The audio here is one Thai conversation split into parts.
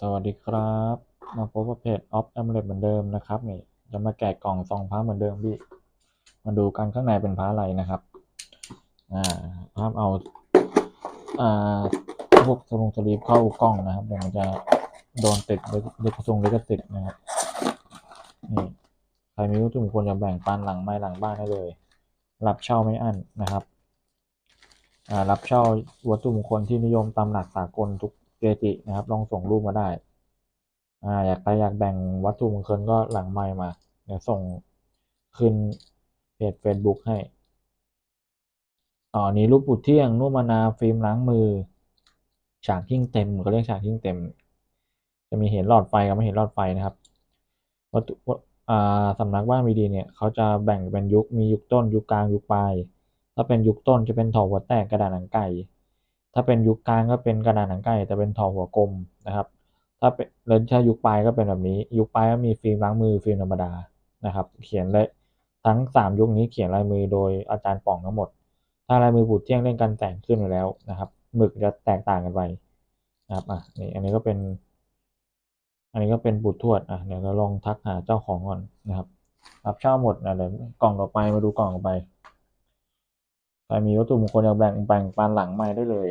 สวัสดีครับ มาพบกับเพจออฟแอมเลตเหมือนเดิมนะครับนี่จะมาแกะกล่องซองพระเหมือนเดิมพี่ มาดูกันข้างในเป็นพระอะไรนะครับ อ่าภาพเอา อ่าพวกสลงสลีปเข้ากล้องนะครับเดี๋ยวมันจะโดนติดลิขทรงลิขสิทธิ์นะครับนี่ใครมีวัตถุมงคลจะแบ่งปันหลังไม้หลังบ้านได้เลย รับเช่าไม่อั้นนะครับอ่ารับเช่าวัตถุมงคลที่นิยมตามหลักสากลทุก เกจินะครับ ลองส่งรูปมาได้ อ่า อยากใครอยากแบ่งวัตถุมงคลก็หลังไมค์มา เดี๋ยวส่งขึ้นเพจ Facebook ให้อ๋อนี้รูปปุดเที่ยงนุ่มนาฟิล์มล้างมือ ฉากยิ่งเต็มเขาเรียกฉากยิ่งเต็ม จะมีเห็นหลอดไฟกับไม่เห็นหลอดไฟนะครับ วัตถุอ่าสำนักว่านวีดีเนี่ยเขาจะแบ่งเป็นยุค มียุคต้น ยุคกลาง ยุคปลาย ถ้าเป็นยุคต้นจะเป็นถอหัวแตกกระดาษหนังไก่ ถ้าเป็นยุคกลางก็เป็นกระดาษหนังไก่แต่เป็นถอหัวกลมนะครับ ถ้าเป็นแล้วถ้ายุคปลายก็เป็นแบบนี้ ยุคปลายก็มีฟิล์มล้างมือฟิล์มธรรมดานะครับ เขียนเลยทั้งสามยุคนี้เขียนลายมือโดยอาจารย์ป่องทั้งหมด ถ้าลายมือบูดเที่ยงเล่นกันแต่งขึ้นอยู่แล้วนะครับหมึกจะแตกต่างกันไปนะครับอะนี่อันนี้ก็เป็น อันนี้ก็เป็นบุตรทวดอะเดี๋ยวเราลองทักหาเจ้าของก่อนนะครับรับเช่าหมดนะเดี๋ยวกล่องต่อไปมาดูกล่องต่อไป รมีวัตถุมงคลอยากแบ่งแบ่งปันหลังไม้ได้เลย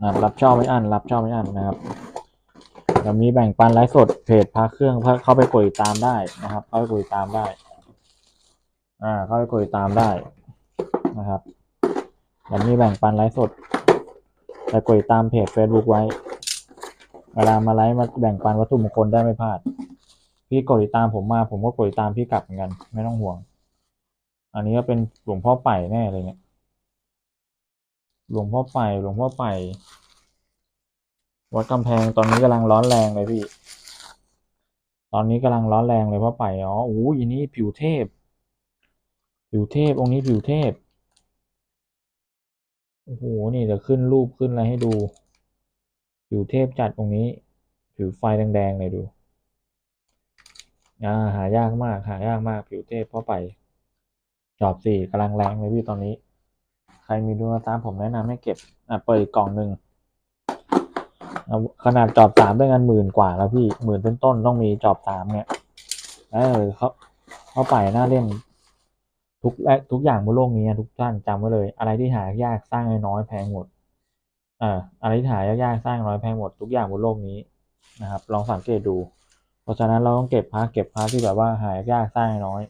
นะรับรับเช่าไม่อั้นรับเช่าไม่อั้นนะครับเดี๋ยวมีแบ่งปันไลฟ์สดเพจพาเครื่องเข้าไปกดติดตามได้นะครับ เข้าไปกดติดตามได้ อ่า เข้าไปกดติดตามได้นะครับเดี๋ยวมีแบ่งปันไลฟ์สดแต่กดติดตามเพจ Facebook ไว้ เวลามาไลฟ์มาแบ่งปันวัตถุมงคลได้ไม่พลาด พี่กดติดตามผมมาผมก็กดติดตามพี่กลับเหมือนกัน ไม่ต้องห่วง อันนี้ก็เป็นหลวงพ่อไป่แน่เลยเนี่ย หลวงพ่อไป่หลวงพ่อไป่วัดกำแพงตอนนี้กำลังร้อนแรงเลยพี่ ตอนนี้กำลังร้อนแรงเลยพ่อไป่อ๋อโอ้ยอันนี้ผิวเทพ ผิวเทพองค์นี้ผิวเทพโอ้โห นี่เดี๋ยวขึ้นรูปขึ้นอะไรให้ดู ผิวเทพจัดองค์นี้ ผิวไฟแดงๆเลยดู อ่า หายากมาก หายากมาก ผิวเทพพ่อไป จอบสี่กำลังแรงเลยพี่ตอนนี้ ใครมีดูมาตามผมแนะนำให้เก็บ อะเปิดอีกกล่องหนึ่งเอาขนาดจอบสามได้เงินหมื่นกว่าแล้วพี่หมื่นต้นๆต้องมีจอบสามเนี่ยเออเขาเขาไปน่าเล่น ทุกและทุกอย่างบนโลกนี้ทุกท่านจำไว้เลย อะไรที่หายากสร้างน้อยแพงหมดเอ่ออะไรที่หายากสร้างน้อยแพงหมดทุกอย่างบนโลกนี้นะครับ ลองสังเกตดู เพราะฉะนั้นเราต้องเก็บพาร์เก็บพาร์ทที่แบบว่าหายากสร้างน้อย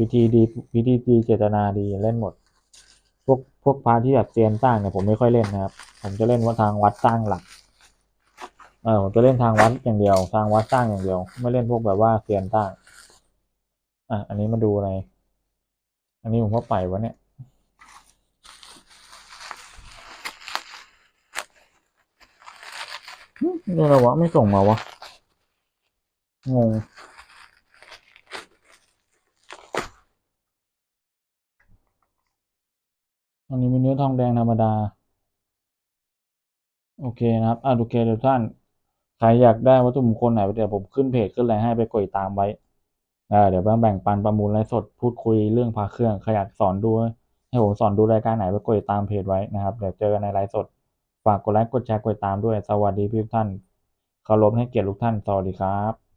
วิธีดีวิธีดีเจตนาดีเล่นหมด พวกพวกพาทที่แบบเซียนสร้างเนี่ยผมไม่ค่อยเล่นนะครับ ผมจะเล่นว่าทางวัดสร้างหลักเออผมจะเล่นทางวัดอย่างเดียว ทางวัดสร้างอย่างเดียว ไม่เล่นพวกแบบว่าเซียนสร้างอะอันนี้มาดูอะไร อันนี้ผมก็ไปวะเนี่ยนี่อะไรวะไม่ส่งมาวะงง อันนี้เป็นเนื้อทองแดงธรรมดา โอเคนะครับอะโอเคเดี๋ยวท่าน ใครอยากได้วัตถุมงคลไหนเดี๋ยวผมขึ้นเพจขึ้นอะไรให้ไปกดติดตามไว้อ่าเดี๋ยวแบ่งปันประมูลไลฟ์สดพูดคุยเรื่องพาเครื่องใครอยากสอนดูให้ผมสอนดูรายการไหนไปกดติดตามเพจไว้นะครับ เดี๋ยวเจอกันในไลฟ์สด ฝากกดไลค์กดแชร์กดติดตามด้วย สวัสดีพี่ทุกท่านเคารพให้เกียรติทุกท่าน สวัสดีครับ